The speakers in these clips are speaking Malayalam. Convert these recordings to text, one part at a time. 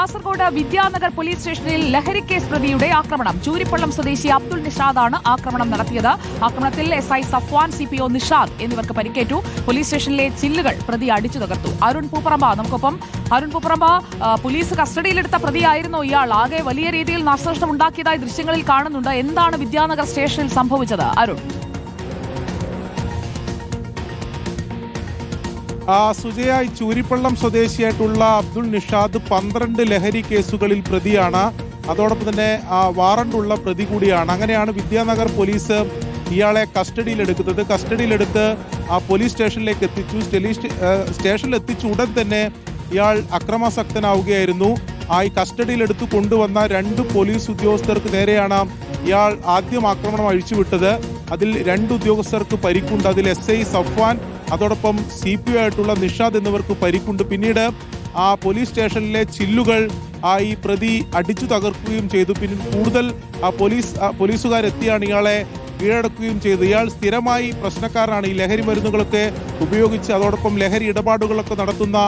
കാസർഗോഡ് വിദ്യാനഗർ പോലീസ് സ്റ്റേഷനിൽ ലഹരിക്കേസ് കേസ് പ്രതിയുടെ ആക്രമണം. ചൂരിപ്പള്ളം സ്വദേശി അബ്ദുൾ ആണ് ആക്രമണം നടത്തിയത്. ആക്രമണത്തിൽ S I Safwan C P O Nishad എന്നിവർക്ക് പരിക്കേറ്റു. പോലീസ് സ്റ്റേഷനിലെ ചില്ലുകൾ പ്രതി അടിച്ചു തകർത്തു. അരുൺ പൂപ്പറമ്പ നമുക്കൊപ്പം. അരുൺ പൂപ്പറമ്പ പോലീസ് കസ്റ്റഡിയിലെടുത്ത പ്രതിയായിരുന്നു ഇയാൾ. ആകെ വലിയ രീതിയിൽ നാശനഷ്ടം ഉണ്ടാക്കിയതായി ദൃശ്യങ്ങളിൽ കാണുന്നുണ്ട്. എന്താണ് വിദ്യാനഗർ സ്റ്റേഷനിൽ സംഭവിച്ചത്? അരുൺ. ആ സുജയായി ചൂരിപ്പള്ളം സ്വദേശിയായിട്ടുള്ള അബ്ദുൾ നിഷാദ് പന്ത്രണ്ട് ലഹരി കേസുകളിൽ പ്രതിയാണ്. അതോടൊപ്പം തന്നെ ആ, വാറണ്ടുള്ള പ്രതി കൂടിയാണ്. അങ്ങനെയാണ് വിദ്യാനഗർ പോലീസ് ഇയാളെ കസ്റ്റഡിയിലെടുക്കുന്നത്. കസ്റ്റഡിയിലെടുത്ത് ആ പോലീസ് സ്റ്റേഷനിലേക്ക് എത്തിച്ചു. സ്റ്റേഷനിൽ എത്തിച്ച ഉടൻ തന്നെ ഇയാൾ അക്രമാസക്തനാവുകയായിരുന്നു. ആ ഈ കസ്റ്റഡിയിലെടുത്ത് കൊണ്ടുവന്ന രണ്ട് പോലീസ് ഉദ്യോഗസ്ഥർക്ക് നേരെയാണ് ഇയാൾ ആദ്യം ആക്രമണം അഴിച്ചുവിട്ടത്. അതിൽ രണ്ട് ഉദ്യോഗസ്ഥർക്ക് പരിക്കുണ്ട്. അതിൽ എസ് ഐ സഫ്വാൻ അതോടൊപ്പം സി പി ആയിട്ടുള്ള നിഷാദ് എന്നിവർക്ക് പരിക്കുണ്ട്. പിന്നീട് ആ പോലീസ് സ്റ്റേഷനിലെ ചില്ലുകൾ ആ ഈ പ്രതി അടിച്ചു തകർക്കുകയും ചെയ്തു. പിന്നെ കൂടുതൽ ആ പോലീസ് പോലീസുകാരെത്തിയാണ് ഇയാളെ കീഴടക്കുകയും ചെയ്തു ഇയാൾ സ്ഥിരമായി പ്രശ്നക്കാരനാണ്. ഈ ലഹരി മരുന്നുകളൊക്കെ ഉപയോഗിച്ച് അതോടൊപ്പം ലഹരി ഇടപാടുകളൊക്കെ നടത്തുന്ന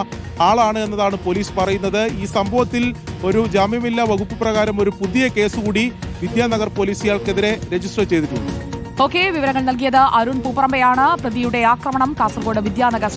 ആളാണ് എന്നതാണ് പോലീസ് പറയുന്നത്. ഈ സംഭവത്തിൽ ഒരു ജാമ്യമില്ലാ വകുപ്പ് പ്രകാരം ഒരു പുതിയ കേസ് കൂടി വിദ്യാനഗർ പോലീസ് ഇയാൾക്കെതിരെ രജിസ്റ്റർ ചെയ്തിട്ടുണ്ട്. ഓക്കെ വിവരങ്ങൾ നൽകിയത് അരുൺ പൂപ്പറമ്പയാണ്. പ്രതിയുടെ ആക്രമണം കാസർഗോഡ് വിദ്യാനഗർ